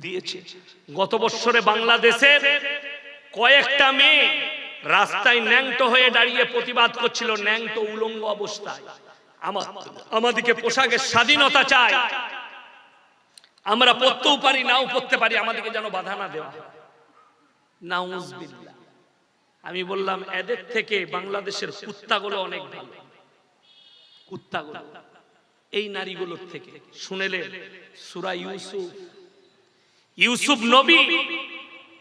দিয়েছে। গত বছরে বাংলাদেশের কয়েকটা মেয়ে রাস্তায় ন্যাংটো হয়ে দাঁড়িয়ে প্রতিবাদ করছিল ন্যাংটো উলঙ্গ অবস্থায়। আমা- আমাদেরকে পোশাকের স্বাধীনতা চাই। আমরা পড়তেও পারি, নাও পড়তে পারি, আমাদেরকে যেন বাধা না দেওয়া। নাউজুবিল্লাহ। আমি বললাম, এদের থেকে বাংলাদেশের কুত্তাগুলো অনেক ভালো। কুত্তাগুলো। এই নারীগুলোর থেকে। শুনেলেন সুরা ইউসুফ ইউসুফ নবী,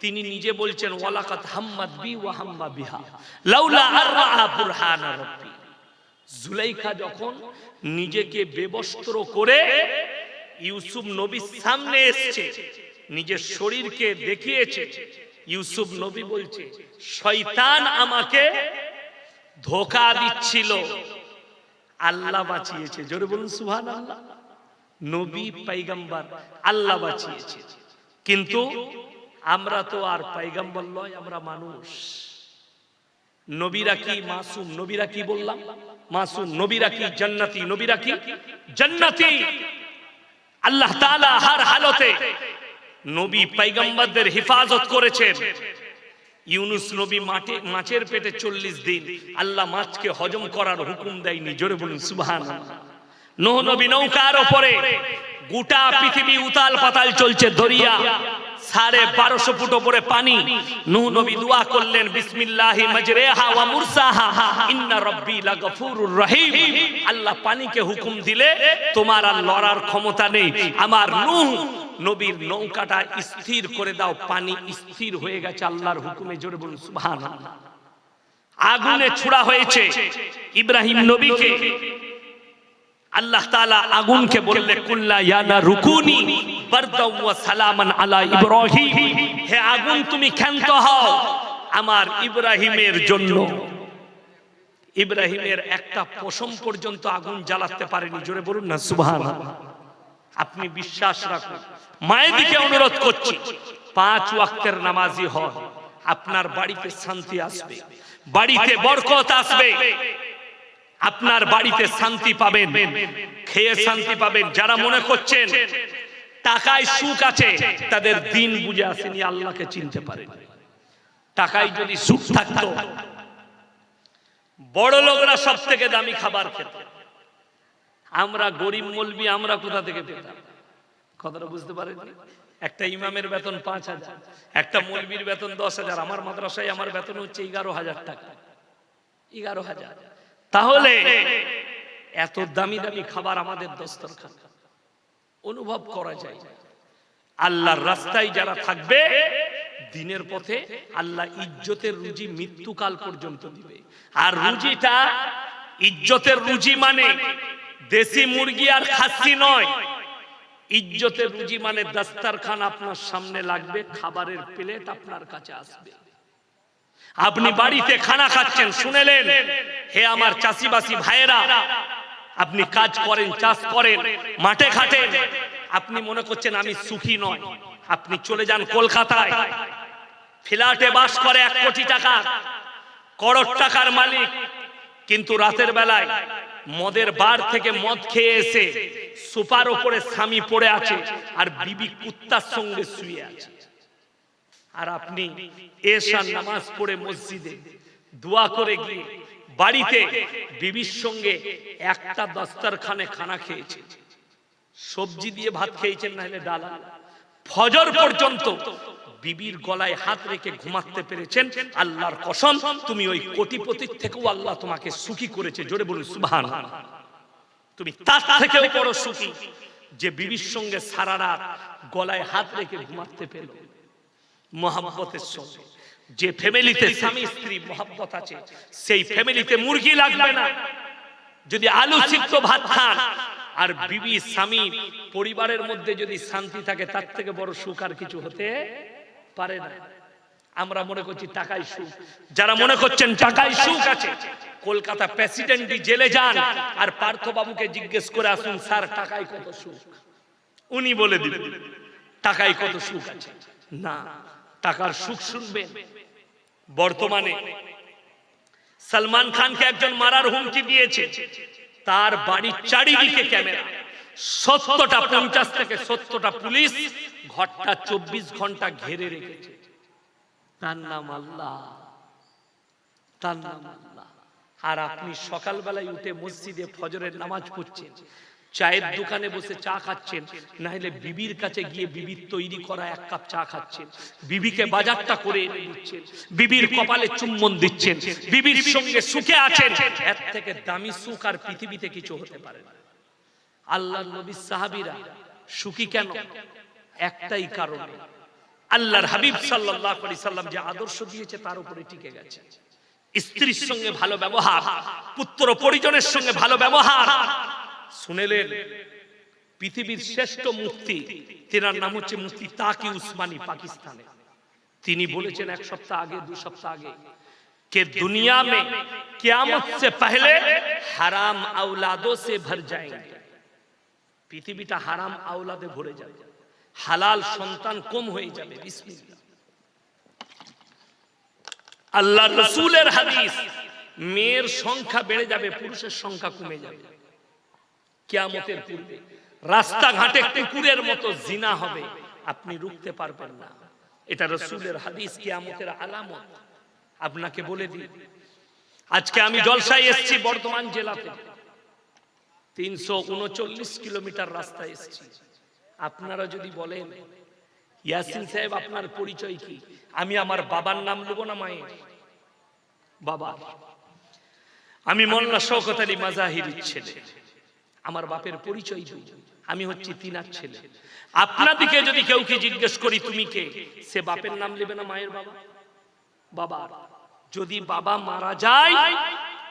তিনি নিজে বলছেন ওয়ালাকাত হাম্মাদ বি ওয়া হাম্মা বিহা। লাউলা আররা বুরহান রাব্বি। জুলাইখা যখন নিজেকে বেবস্ত্র করে ইউসুফ নবীর সামনে এসেছে, নিজের শরীরকে দেখিয়েছে, ইউসুফ নবী বলছে, শয়তান আমাকে ধোকা দিচ্ছিল। আল্লাহ বাঁচিয়েছে। জোরে বলুন সুহান আল্লাহ নবী, পাইগাম্বার, আল্লাহ বাঁচিয়েছে। কিন্তু আমরা তো আর পাইগাম্বর নয়, আমরা মানুষ। নবীরা কি মাসুম? নবীরা কি বললাম? মাসুম, নবীরা কি জান্নাতি? নবীরা কি জান্নাতি? আল্লাহ তাআলা হার হালতে নবী পাইগাম্বারদের হেফাজত করেছেন। ইউনুস নবী মাঠে, মাছের পেটে চল্লিশ দিন। আল্লাহ মাছকে হজম করার হুকুম দেয়নি। জোরে বলুন সুবহান নবী নৌকার ওপরে গোটা পৃথিবী উতাল পাতাল চলছে দরিয়া। সাড়ে বারোশো ফুট ওপরে পানি। নূহ নবী দোয়া করলেন, বিসমিল্লাহি মাজরেহা ওয়া মুরসাহা। ইন্না রাব্বি লাগফুরুর রহিম। আল্লাহ পানিকে হুকুম দিলে, তোমার আর লড়ার ক্ষমতা নেই। আমার নূহ নবীর নৌকাটা স্থির করে দাও। পানি স্থির হয়ে গেছে আল্লাহর হুকুমে। জোরে বলুন, সুবহানাল্লাহ। আগুনে ছুড়া হয়েছে। ইব্রাহিম নবীকে আল্লাহ তাআলা আগুনকে বললে, কুল্লা ইয়ানা রুকুনি বারদাও ওয়া সালামান আলা ইব্রাহিম। হে আগুন, তুমি ক্ষান্ত হও আমার ইব্রাহিমের জন্য। ইব্রাহিমের একটা পশম পর্যন্ত আগুন জ্বালাতে পারেনি। জোরে বলুন না, সুবহানাল্লাহ। আপনি বিশ্বাস রাখুন, মায়ের দিকে অনুরোধ করছি, পাঁচ ওয়াক্তের নামাজি হন, আপনার বাড়িতে শান্তি আসবে, বাড়িতে বরকত আসবে। আপনার বাড়িতে শান্তি পাবেন, খেয়ে শান্তি পাবেন। যারা মনে করছেন টাকায় সুখ আছে, তাদের দিন বুঝে আসেনি, আল্লাহকে চিনতে পারেন। টাকায় যদি সুখ থাকতো, বড় লোকরা সব থেকে দামি খাবার খেত। আমরা গরিব মলবি, আমরা কোথা থেকে পেতাম? কথাটা বুঝতে পারেন একটা ইমামের বেতন পাঁচ হাজার, একটা মলবির বেতন দশ হাজার, আমার মাদ্রাসায় আমার বেতন হচ্ছে এগারো হাজার টাকা। এগারো হাজার। তাহলে এত দামি দামি খাবার আমাদের দস্তরখান। অনুভব করা যায়। আল্লাহর রাস্তায় যারা থাকবে দিনের পথে আল্লাহ ইজ্জতের রুজি মৃত্যুকাল পর্যন্ত দিবে। আর রুজিটা ইজ্জতের রুজি মানে দেশি মুরগি আর খাসি নয়। ইজ্জতের রুজি মানে দাস্তারখান আপনার সামনে লাগবে খাবারের প্লেট আপনার কাছে আসবে। আপনি বাড়িতে খানা খাচ্ছেন, শুনেলেন? হে আমার চাষিবাসী ভাইয়েরা, আপনি কাজ করেন, চাষ করেন, মাঠে খাটেন আপনি মনে করছেন আমি সুখী নয় আপনি চলে যান কলকাতায়। ফ্ল্যাটে বাস করে এক কোটি টাকা, করোড় টাকার মালিক। কিন্তু রাতের বেলায় মদের বার থেকে মদ খেয়ে এসে সুপার ওপরে স্বামী পড়ে আছে আর বিবি কুত্তার সঙ্গে শুয়ে আছে। আর আপনি এশার নামাজ পড়ে মসজিদে দোয়া করে গিয়ে বাড়িতে বিবির সঙ্গে একটা দস্তারখানে খানা খেয়েছে সবজি দিয়ে ভাত খেয়েছেন না হলে ডাল। ফজর পর্যন্ত বিবির গলায় হাত রেখে ঘুমাতে পেরেছেন। আল্লাহর কসম, তুমি ওই কোটিপতির থেকেও আল্লাহ তোমাকে সুখী করেছে। জোরে বলুন সুবহান তুমি তার থেকেও বড় সুখী যে বিবির সঙ্গে সারা রাত গলায় হাত রেখে ঘুমাতে পেল। মহাব্বতের সঙ্গে। যে ফ্যামিলিতে স্বামী স্ত্রী মহাব্বত আছে সেই ফ্যামিলিতে মুরগি লাগবে না। যদি আলু সিদ্ধ ভাত খান আর বিবি স্বামী পরিবারের মধ্যে যদি শান্তি থাকে তার থেকে বড় সুখ আর কিছু হতে পারে না। আমরা মনে করছি টাকাই সুখ। যারা মনে করছেন টাকাই সুখ আছে কলকাতা প্রেসিডেন্টই জেলে যান আর পার্থ বাবুকে জিজ্ঞেস করে আসুন স্যার টাকায় কত সুখ? উনি বলে দিবেন টাকায় কত সুখ আছে? না টাকার সুখ শুনবেন বর্তমানে সালমান খানকে একজন মারার হুমকি দিয়েছে। তার বাড়ির চারিদিকে ক্যামেরা। সত্তরটা পঞ্চাশ থেকে সত্তরটা পুলিশ ঘরটা চব্বিশ ঘণ্টা ঘেরে রেখেছে। তার নাম আল্লাহ। তার নাম আল্লাহ। আর আপনি সকালবেলায় উঠে মসজিদে ফজরের নামাজ পড়ছেন। চায়ের দোকানে বসে চা খাচ্ছেন না হলে বিবির কাছে গিয়ে বিবির তৈরি করা এক কাপ চা খাচ্ছেন। বিবিকে বাজারটা করে এনে দিচ্ছেন, বিবির কপালে চুম্বন দিচ্ছেন, বিবির সঙ্গে সুখে আছেন। এর থেকে দামি সুখ আর পৃথিবীতে কিছু হতে পারে না। আল্লাহ নবী সাহাবীরা সুখী কেন? একটাই কারণে, আল্লাহর হাবিব সাল্লাল্লাহু আলাইহি সাল্লাম যে আদর্শ দিয়েছে তার উপরে টিকে গেছে। স্ত্রীর সঙ্গে ভালো ব্যবহার, পুত্র পরিজনের সঙ্গে ভালো ব্যবহার শুনেলেন, পৃথিবীর শ্রেষ্ঠ মুক্তি তেনার নাম হচ্ছে মুক্তি তাকি উসমানি পাকিস্তানে। তিনি বলেছেন এক সপ্তাহ আগে, দু সপ্তাহ আগে কে দুনিয়া মে কিয়ামত সে পহলে হারাম আওলাদো সে ভর যায়েঙ্গে পৃথিবীটা হারাম আওলাদে ভরে যাবে। হালাল সন্তান কম হয়ে যাবে। বিসমিল্লাহ। আল্লাহ রসুলের হাদিস, মেয়ের সংখ্যা বেড়ে যাবে, পুরুষের সংখ্যা কমে যাবে। কিয়ামতের পূর্বে। রাস্তাঘাটে কুকুরের মতো জিনা হবে, আপনি রুখতে পারবেন না। এটা রসুলের হাদিস, কিয়ামতের আলামত। আপনাকে বলে দিই, আজকে আমি জলসায় এসেছি বর্ধমান জেলাতে। তিনশো উনচল্লিশ কিলোমিটার রাস্তা এসেছি। আপনারা যদি বলেন, ইয়াসিন সাহেব, আপনার পরিচয় কি? আমি আমার বাবার নাম নেব না মায়ের? বাবা আমি মোল্লা শওকত আলী মাজাহির ছেলে। আমার বাপের পরিচয় দিই আমি হচ্ছি তিনার ছেলে। আপনাদিকে যদি কেউ কি জিজ্ঞেস করি তুমি কে? সে বাপের নাম নেবে না মায়ের বাবা? বাবা যদি বাবা মারা যায়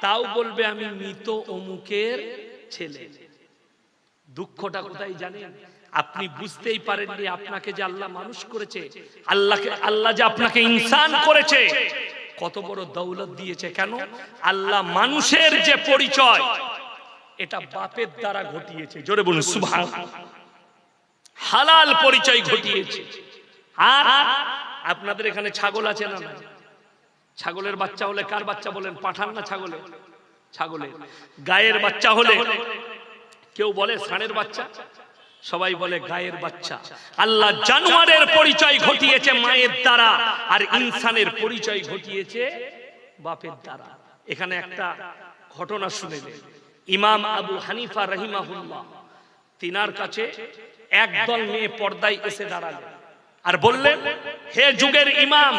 তাও বলবে আমি মৃত অমুকের ছেলে। দুঃখটা কোথায় জানেন? আপনি বুঝতেই পারেননি আপনাকে যে আল্লাহ মানুষ করেছে আল্লাহকে আল্লাহ যে আপনাকে ইনসান করেছে। কত বড় দৌলত দিয়েছে কেন? আল্লাহ মানুষের যে পরিচয় এটা বাপের দ্বারা ঘটিয়েছে। জোরে বলুন সুভান হালাল পরিচয় ঘটিয়েছে। আর আপনাদের এখানে ছাগল আছে না ছাগলের বাচ্চা হলে কার বাচ্চা বলেন? পাঠান না ছাগলে? ছাগলের গায়ের বাচ্চা হলে কেউ বলে ষাঁড়ের বাচ্চা? সবাই বলে গায়ের বাচ্চা। আল্লাহ জানোয়ারের পরিচয় ঘটিয়েছে মায়ের দ্বারা আর ইনসানের পরিচয় ঘটিয়েছে বাপের দ্বারা। এখানে একটা ঘটনা শুনে। ইমাম আবু হানিফা রহিমাহুল্লাহ। তিনার কাছে একদল মেয়ে পর্দায় এসে দাঁড়ালেন আর বললেন, হে যুগের ইমাম,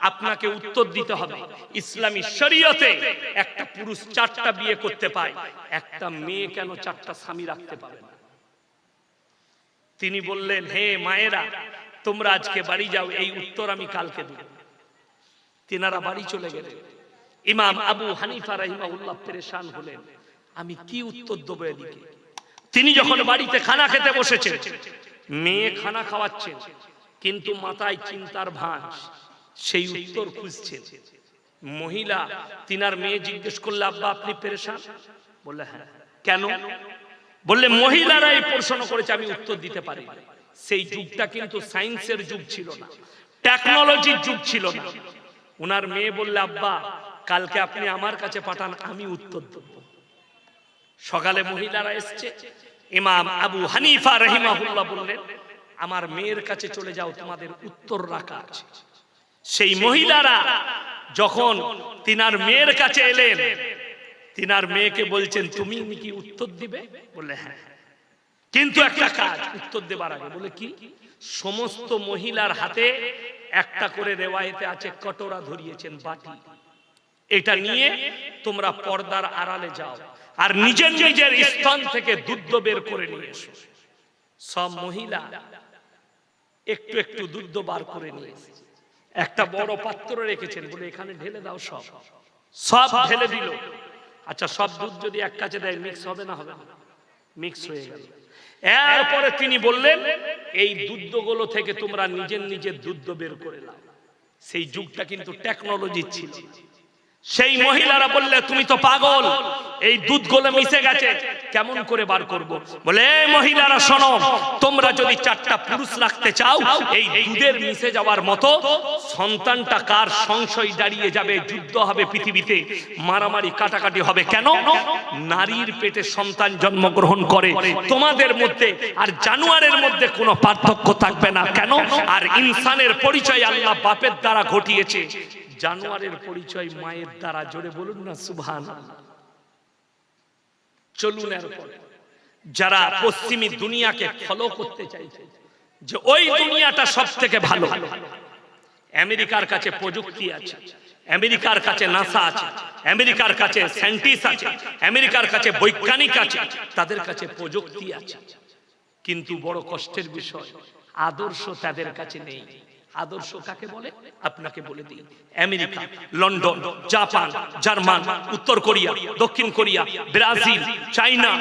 আপনাকে উত্তর দিতে হবে। ইসলামী শরীয়তে একটা পুরুষ চারটা বিয়ে করতে পায়, একটা মেয়ে কেন চারটা স্বামী রাখতে পারে না? তিনি বললেন, হে মায়েরা, তোমরা আজকে বাড়ি যাও, এই উত্তর আমি কালকে দেব। তিনারা বাড়ি চলে গেলেন। ইমাম আবু হানিফা রাহিমাউল্লাহ পেরেশান হলেন। আমি কি উত্তর দেবো এদিকে? তিনি যখন বাড়িতে খানা খেতে বসেছেন, মেয়ে খানা খাওয়াচ্ছেন, কিন্তু মাথায় চিন্তার ভাঁজ, সেই উত্তর খুঁজছেন। মহিলা তিনার মেয়ে জিজ্ঞেস করলে, আব্বা, আপনি পেরেশান? বললে হ্যাঁ। কেন? বললে মহিলারা এই প্রশ্ন করেছে, আমি উত্তর দিতে পারি সেই যুগটা কিন্তু সায়েন্সের যুগ ছিল না, টেকনোলজির যুগ ছিল না। ওনার মেয়ে বললে, আব্বা, কালকে আপনি আমার কাছে পাঠান, আমি উত্তর দেব। সকালে মহিলারা এসছে। ইমাম আবু হানিফা রহিমাহুল্লাহ বললেন, আমার মেয়ের কাছে চলে যাও, তোমাদের উত্তর রাখা আছে। সেই মহিলারা যখন তিনার মেয়ের কাছে এলেন, তিনার মেয়েকে বলছেন, তুমি কি উত্তর দিবে? বললে হ্যাঁ। কিন্তু একটা কাজ, উত্তর দেবার আগে বলে কি, সমস্ত মহিলার হাতে একটা করে রেওয়ায়েতে আছে কটোরা ধরিয়েছেন বাটি। এটা নিয়ে তোমরা পর্দার আড়ালে যাও। আর নিজের নিজের স্থান থেকে দুধ বের করে নিয়ে এসো। সব মহিলা একটু একটু দুধ বার করে নিয়ে একটা বড় পাত্র রেখেছেন বলে এখানে ঢেলে দাও সব। সব। ঢেলে দিল। আচ্ছা সব দুধ যদি এক কাছে দেয় মিক্স হবে না হবে? মিক্স হয়ে গেল। এরপরে তিনি বললেন এই দুধগুলো থেকে তোমরা নিজের নিজের দুধ বের করে নাও। সেই যুগটা কিন্তু টেকনোলজি ছিল। সেই মহিলারা বললে তুমি তো পাগল। এই দুধগুলো মিশে গেছে। কেমন করে বার করব? বলে "এই মহিলারা শোনো তোমরা যদি চারটা পুরুষ রাখতে চাও এই দুধের মিশে যাওয়ার মতো সন্তানটা কার সংশয় দাঁড়িয়ে যাবে? যুদ্ধ হবে পৃথিবীতে। মারামারি কাটাকাটি হবে কেন? নারীর পেটে সন্তান জন্মগ্রহণ করে। তোমাদের মধ্যে আর জানুয়ারের মধ্যে কোনো পার্থক্য থাকবে না। কেন? আর ইনসানের পরিচয় আল্লাহ বাপের দ্বারা ঘটিয়েছে। জানোয়ারের পরিচয় মায়ের দ্বারা জোরে বলুন না সুবহান চলুন এরপরে। যারা পশ্চিমী দুনিয়াকে ফলো করতে চাইছে, যে ওই দুনিয়াটা সব থেকে ভালো। আমেরিকার কাছে প্রযুক্তি আছে, আমেরিকার কাছে নাসা আছে, আমেরিকার কাছে সায়েন্টিস্ট আছে, আমেরিকার কাছে বৈজ্ঞানিক আছে, তাদের কাছে প্রযুক্তি আছে। কিন্তু বড় কষ্টের বিষয়, আদর্শ তাদের কাছে নেই। আদর্শ কাকে বলে? আপনাকে বলে দিই। আমেরিকা লন্ডন জাপান জার্মান উত্তর কোরিয়া দক্ষিণ কোরিয়া ব্রাজিল চাইনা।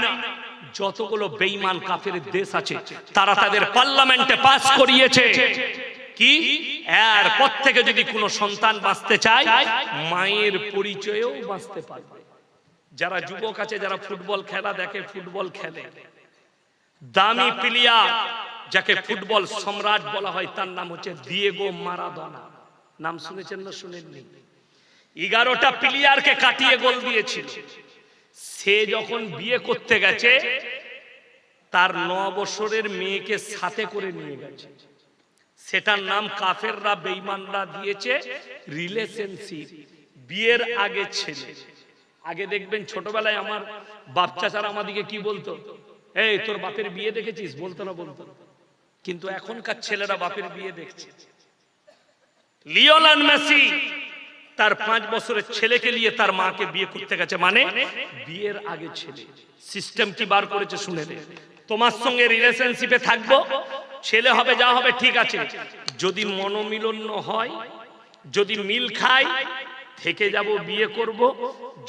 যতগুলো বেইমান কাফের দেশ আছে তারা তাদের পার্লামেন্টে পাস করিয়েছে। কি? এর পর থেকে যদি কোনো সন্তান বাঁচতে চায় মায়ের পরিচয়েও বাঁচতে পারবে। যারা যুবক আছে যারা ফুটবল খেলা দেখে ফুটবল খেলে। দামি প্লেয়ার। যাকে ফুটবল সম্রাট বলা হয়, তার নাম হচ্ছে দিয়েগো মারাদোনা নাম শুনেছেন না শুনেননি? এগারোটা প্লেয়ারকে কাটিয়ে গোল দিয়েছিল। সে যখন বিয়ে করতে গেছে, তার ন বছরের মেয়েকে সাথে করে নিয়ে গেছে। সেটার নাম কাফেররা বেঈমানরা দিয়েছে রিলেশনশিপ বিয়ের আগে ছেলে। আগে দেখবেন ছোটবেলায় আমার বাপ চাচারা আমাদিকে কি বলতো? এই, তোর বাপের বিয়ে দেখেছিস? বলতো না বলতো। না। কিন্তু এখনকার ছেলেরা বাপের বিয়ে দেখছে। লিওনাল মেসি তার পাঁচ বছরের ছেলেকে নিয়ে তার মাকে বিয়ে করতে গেছে। মানে বিয়ের আগে ছেলে। সিস্টেম কি বার করেছে শুনে। তোমার সঙ্গে রিলেশনশিপে থাকব। ছেলে হবে যা হবে ঠিক আছে। যদি মনোমিলন হয় যদি মিল খাই থেকে যাব বিয়ে করব।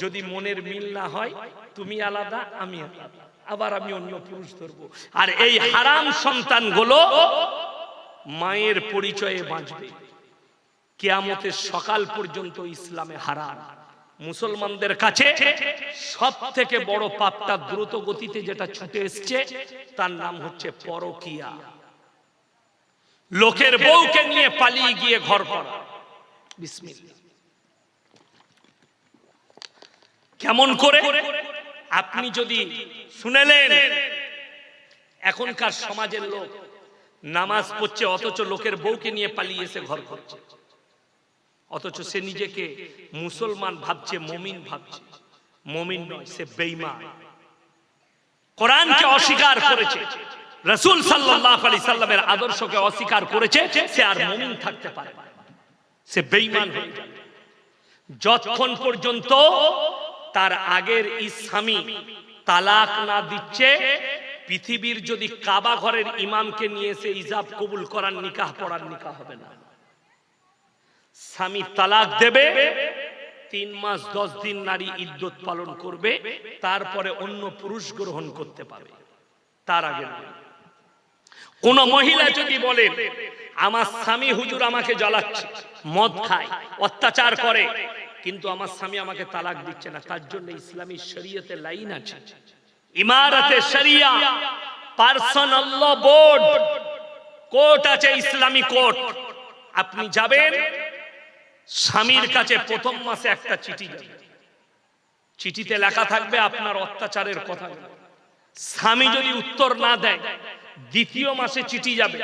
যদি মনের মিল না হয় তুমি আলাদা আমি আলাদা। আবার আমি অন্য পুরুষ ধরবো। আর এই হারাম সন্তানগুলো মায়ের পরিচয়ে বাঁচবে। কেয়ামতের সকাল পর্যন্ত ইসলামে হারাম। মুসলমানদের কাছে সব থেকে বড় পাপটা দ্রুত গতিতে যেটা ছুটে এসছে, তার নাম হচ্ছে পরকিয়া। লোকের বউকে নিয়ে পালিয়ে গিয়ে ঘর করা। কেমন করে? আপনি যদি শুনেলেন এখনকার সমাজের লোক নামাজ পড়ছে অথচ লোকের বউকে নিয়ে পালিয়ে এসে ঘর করছে। অথচ সে নিজেকে মুসলমান ভাবছে মমিন ভাবছে। মমিন নয় সে বেঈমান। কোরআনকে অস্বীকার করেছে। রসুল সাল্লাল্লাহু আলাইহি সাল্লামের আদর্শকে অস্বীকার করেছে সে আর মমিন থাকতে পারে সে বেঈমান হয়ে যাবে। যতক্ষণ পর্যন্ত তার আগের স্বামী তালাক না দিচ্ছে, পৃথিবীর যদি কাবা ঘরের ইমামকে নিয়ে এসে ইজাব কবুল করার নিকাহ পড়ার নিকাহ হবে না। স্বামী তালাক দেবে, তিন মাস, দশ দিন নারী ইদ্যত পালন করবে, তারপরে অন্য পুরুষ গ্রহণ করতে পারবে। তার আগে কোন মহিলা যদি বলে, আমার স্বামী হুজুর আমাকে জ্বালাচ্ছে, মদ খায়, অত্যাচার করে কিন্তু আমার স্বামী আমাকে তালাক দিচ্ছে না। তার জন্য ইসলামী শরীয়তে লাইন আছে। ইমারতে শরিয়া, পার্সোনাল বোর্ড, কোর্ট আছে, ইসলামী কোর্ট। আপনি যাবেন, স্বামীর কাছে প্রথম মাসে একটা চিঠি চিঠিতে লেখা থাকবে আপনার অত্যাচারের কথা। স্বামী যদি উত্তর না দেয়, দ্বিতীয় মাসে চিঠি যাবে।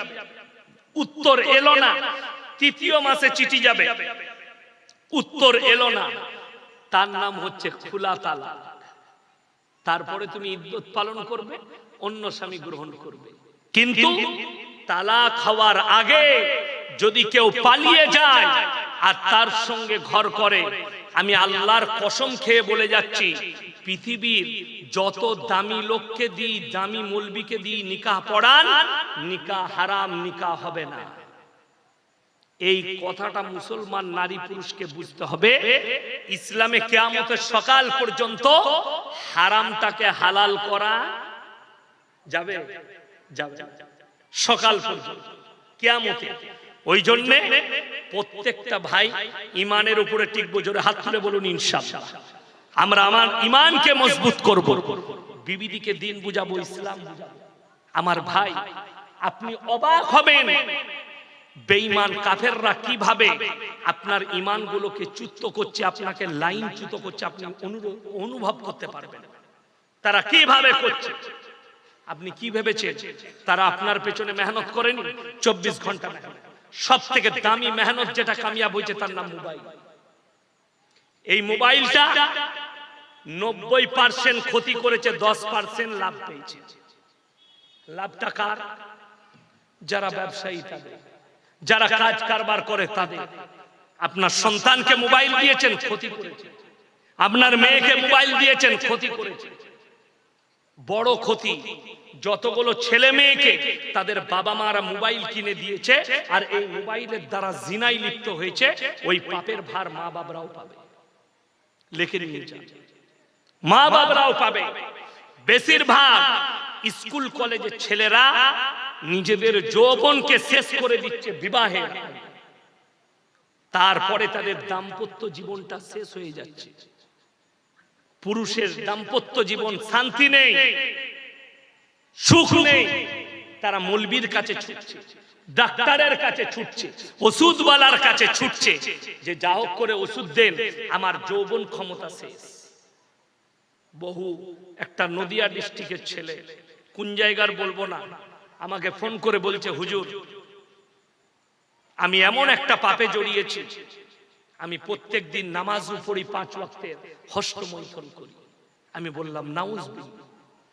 উত্তর এলো না, তৃতীয় মাসে চিঠি যাবে। উত্তর এলো না। তার নাম হচ্ছে খুলা তালা। তারপরে তুমি ইদ্যত পালন করবে, অন্য স্বামী গ্রহণ করবে। কিন্তু তালা খাওয়ার আগে যদি কেউ পালিয়ে যায় আর তার সঙ্গে ঘর করে, আমি আল্লাহর কসম খেয়ে বলে যাচ্ছি, পৃথিবীর যত দামি লোককে দিই, দামি মলবিকে দিই, নিকাহ পড়ান, নিকাহ হারাম, নিকাহ হবে না। এই কথাটা মুসলমান নারী পুরুষকে বুঝতে হবে। ইসলামে কেয়ামতের সকাল পর্যন্ত হারামটাকে হালাল করা যাবে? সকাল পর্যন্ত, কেয়ামতে। ওই জন্যে প্রত্যেকটা ভাই ইমানের উপরে টিকবো, জোরে হাত তুলে বলুন, ইনশাআল্লাহ। আমরা আমার ইমানকে মজবুত করব। বিবিদিকে দিন বুঝাবো, ইসলাম। আমার ভাই, আপনি অবাক হবেন। বেঈমান কাফেররা কীভাবে আপনার ইমানগুলোকে চ্যুত করছে, আপনাকে লাইন চ্যুত করছে, আপনি অনুভব করতে পারবেন। তারা কীভাবে করছে? আপনি কি ভেবেছেন? তারা আপনার পেছনে মেহনত করেনি? চব্বিশ ঘণ্টা সব থেকে দামি মেহনত যেটা কামিয়াব হয়েছে, তার নাম মোবাইল। এই মোবাইলটা নব্বই পার্সেন্ট ক্ষতি করেছে, দশ পার্সেন্ট লাভ পেয়েছে। লাভটা কার? যারা ব্যবসায়ী তাদের। যারা কাজ কারবার করে তাদের। আপনার সন্তানকে মোবাইল দিয়েছেন, ক্ষতি করেছে আপনার মেয়েকে মোবাইল দিয়েছেন, ক্ষতি করেছে বড় ক্ষতি, যতগুলো ছেলে মেয়েকে তাদের বাবা মারা মোবাইল কিনে দিয়েছে, আর এই মোবাইলের দ্বারা জিনাই লিপ্ত হয়েছে, ওই পাপের ভার মা বাবরাও পাবে। লিখে নিয়ে মা বাবরাও পাবে। বেশিরভাগ স্কুল কলেজের ছেলেরা নিজেদের যৌবনকে শেষ করে দিচ্ছে বিবাহে। তারপরে তাদের দাম্পত্য জীবনটা শেষ হয়ে যাচ্ছে। পুরুষের দাম্পত্য জীবন শান্তি নেই, সুখ নেই, তারা মলবির কাছে ছুটছে, ডাক্তারের কাছে ছুটছে, ওষুধওয়ালার কাছে ছুটছে, যে যা হোক করে ওষুধ দেন, আমার যৌবন ক্ষমতা শেষ। বহু, একটা নদিয়া ডিস্ট্রিক্টের ছেলে, কোন জায়গার বলব না আমাকে ফোন করে বলছে, হুজুর, আমি এমন একটা পাপে জড়িয়েছি। আমি প্রত্যেক দিন নামাজ পড়ি পাঁচ ওয়াক্তের হস্তমৈথন করি। আমি বললাম নাউজ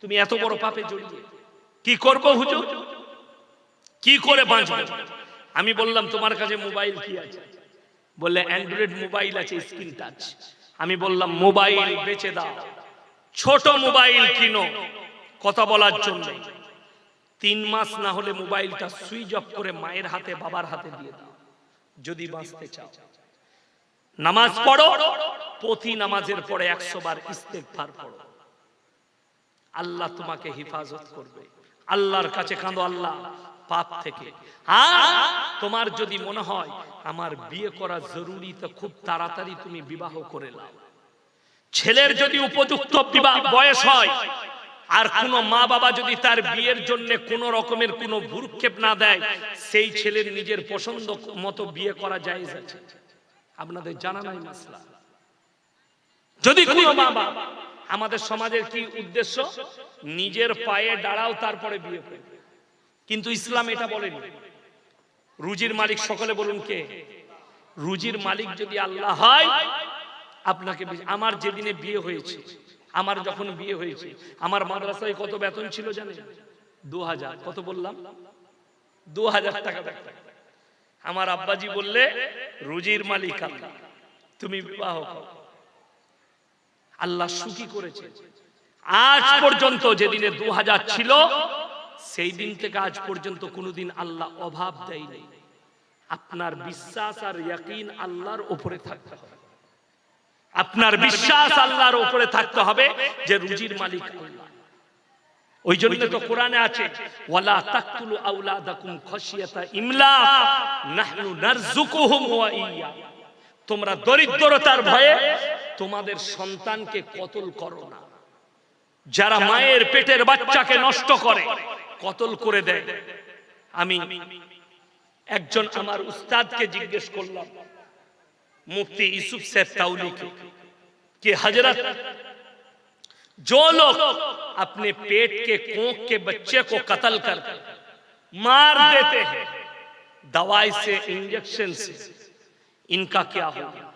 তুমি এত বড় পাপে জড়িয়ে। কি করব হুজুর? কি করে বাঁচব? আমি বললাম, তোমার কাছে মোবাইল কি আছে? বললে, অ্যান্ড্রয়েড মোবাইল আছে, স্ক্রিন টাচ। আমি বললাম, মোবাইল বেচে দাও। ছোট মোবাইল কিনো কথা বলার জন্য। তিন মাস না হলে মোবাইলটা সুইচ অফ করে মায়ের হাতে, বাবার হাতে দিয়ে দাও, যদি বাঁচতে চাও। নামাজ পড়ো, প্রতি নামাজের পরে একশো বার ইস্তেগফার পড়ো। আল্লাহ তোমাকে হেফাজত করবে। আল্লাহর কাছে কাঁদো আল্লাহ, পাপ থেকে। আর তোমার যদি মনে হয়, আমার বিয়ে করা জরুরি, তো খুব তাড়াতাড়ি তুমি বিবাহ করে নাও। ছেলের যদি উপযুক্ত বিবাহ বয়স হয় আর কোন মা বাবা যদি তার বিয়ের জন্য কোন রকমের কোনো ভুরক্ষেপ না দেয় সেই ছেলের নিজের পছন্দ মতো বিয়ে করা যায় আছে। আপনাদের জানা নাই মাসলা। যদি কোনো মা বাবা আমাদের সমাজের কি উদ্দেশ্য? নিজের পায়ে দাঁড়াও তারপরে বিয়ে করবে। কিন্তু ইসলাম এটা বলেনি। রুজির মালিক সকলে বলুন কে? রুজির মালিক যদি আল্লাহ হয় আপনাকে আমার যেদিনে বিয়ে হয়েছে আমার যখন বিয়ে হয়েছে, আমার মাদ্রাসায় কত বেতন ছিল জানেন? দু হাজার কত বললাম? দু হাজার টাকা আমার আব্বাজি বললে, রুজির মালিক আল্লাহ তুমি বিবাহ আল্লাহ সুখী করেছে। আজ পর্যন্ত যেদিনে দু হাজার ছিল, সেই দিন থেকে আজ পর্যন্ত কোনোদিন আল্লাহ অভাব দেয়নি। আপনার বিশ্বাস আর ইয়াকিন আল্লাহর উপরে থাকতে হবে। আপনার বিশ্বাস আল্লাহর উপরে থাকতে হবে যে রুজির মালিক আল্লাহ ওই জন্য তো কোরআনে আছে ওয়ালা তাকতুলু আওলাদাকুম খাশিয়াতা ইমলা নাহনু নারযুকুহুম ওয়া ইয়্যা তোমরা দরিদ্রতার ভয়ে তোমাদের সন্তানকে কতল করো না যারা মায়ের পেটের বাচ্চাকে নষ্ট করে কতল করে দেয় আমি একজন আমার উস্তাদকে জিজ্ঞেস করলাম मुफ्ती यूसुफ सैफताउली की कि हज़रत जो लोग अपने पेट के कोख के बच्चे को कत्ल कर मार देते हैं दवाई से इंजेक्शन से इनका क्या होगा?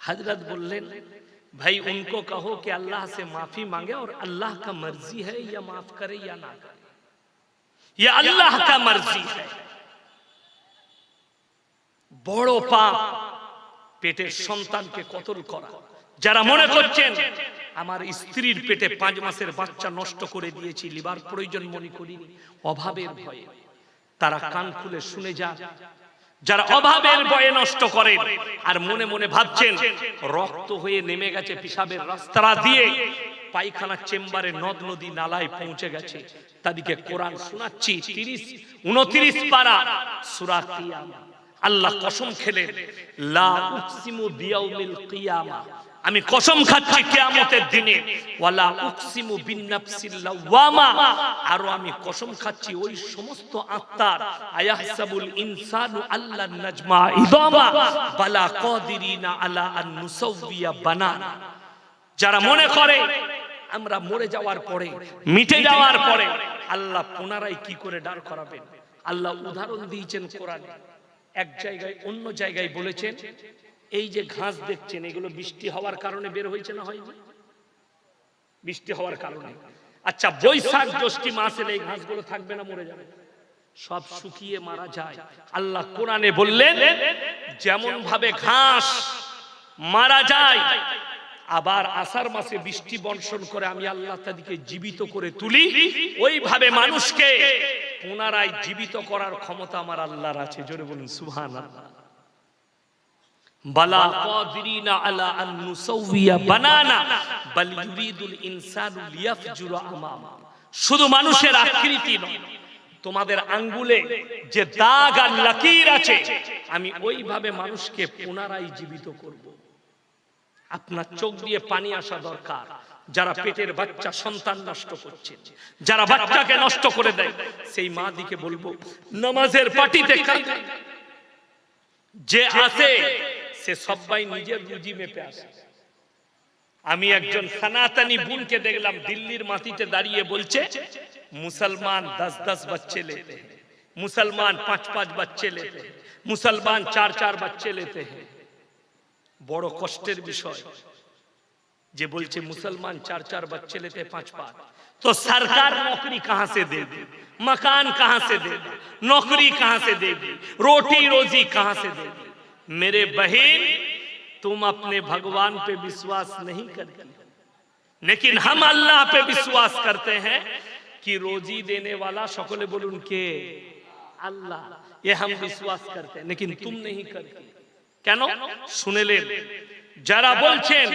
हज़रत बोले भाई उनको कहो कि अल्लाह से माफ़ी मांगे और अल्लाह का मर्ज़ी है या माफ़ करे या ना करे। यह अल्लाह का मर्ज़ी है। बड़ो पाप পেটের সন্তানকে কতল করা? যারা মনে করছেন, আমার স্ত্রীর পেটে পাঁচ মাসের বাচ্চা নষ্ট করে দিয়েছি লিবার প্রয়োজন মনে করিনি। অভাবের ভয়ে তারা কান খুলে শুনে যান। যারা অভাবের ভয়ে নষ্ট করেন আর মনে মনে ভাবছেন, রক্ত হয়ে নেমে গেছে পিসাবের রাস্তা দিয়ে, পায়খানা চেম্বারে নদ নদী নালায় পৌঁছে গেছে। তাদেরকে কোরআন শোনাচ্ছি, তিরিশ, উনত্রিশ পারা সুরা আল্লাহ কসম খেলেন লা উকসিমু বিয়াউমিল কিয়ামা। আমি কসম খাচ্ছি কিয়ামতের দিনে আর আমি কসম খাচ্ছি ওই সমস্ত আত্মার আল্লাহ নাজমা যারা মনে করে, আমরা মরে যাওয়ার পরে, মিটে যাওয়ার পরে, আল্লাহ পুনরায় কি করে দাঁড় করাবেন? আল্লাহ উদাহরণ দিয়েছেন কোরআনে। এক জায়গায়, অন্য জায়গায় বলেছেন, এই যে ঘাস দেখছেন, এগুলো বৃষ্টি হওয়ার কারণে বের হয়েছে না হয়নি? বৃষ্টি হওয়ার কারণে। আচ্ছা বৈশাখ জ্যৈষ্ঠী মাস এলে এই ঘাসগুলো থাকবে না, মরে যাবে। সব শুকিয়ে মারা যায়। আল্লাহ কোরআনে বললেন যেমন ভাবে ঘাস মারা যায়, আবার আষাঢ় মাসে বৃষ্টি বর্ষণ করে আমি আল্লাহ তাদেরকে জীবিত করে তুলি, ওইভাবে মানুষকে পুনরায় জীবিত করার ক্ষমতা আমার আল্লাহর আছে। জোরে বলুন সুহান শুধু মানুষের আকৃতি নয়, তোমাদের আঙ্গুলে যে দাগ আর লাকির আছে, আমি ওইভাবে মানুষকে পুনরায় জীবিত করব। আপনার চোখ দিয়ে পানি আসা দরকার। যারা পেটের বাচ্চা সন্তান নষ্ট করছে যারা বাচ্চাকে নষ্ট করে দেয় সেই মা দিকে বলব নামাজের পাটিতে যে আছে সে সবাই নিজের রুজি মেপে আসে। আমি একজন সনাতনী বোনকে দেখলাম দিল্লির মাটিতে দাঁড়িয়ে বলছে মুসলমান দশ দশ বাচ্চে লেতে মুসলমান পাঁচ পাঁচ বাচ্চে লেতে মুসলমান চার চার বাচ্চে লেতে হ্যাঁ বড় কষ্টের বিষয় যে বলছে মুসলমান চার চার बच्चे लेते हैं पांच पांच तो सरकार नौकरी कहां से देगी मकान कहां से देगी नौकरी कहां से देगी रोटी रोजी कहां से देगी मेरे बहन तुम अपने भगवान पे विश्वास नहीं करती लेकिन हम अल्लाह पे विश्वास करते हैं कि रोजी देने वाला সকলে বলুন কে আল্লাহ ये हम विश्वास करते हैं लेकिन तुम नहीं करते কেন? শুনেলেন। যারা বলছেন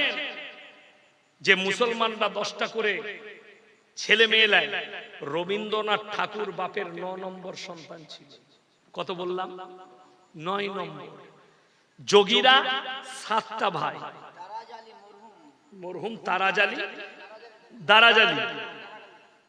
যে মুসলমানরা দশটা করে ছেলে মেয়ে লাই রবীন্দ্রনাথ ঠাকুর বাপের ন নম্বর সন্তান ছিল। কত বললাম? নয় নম্বর। যোগীরা সাতটা ভাই। মরহুম তারাজালি দারাজালি।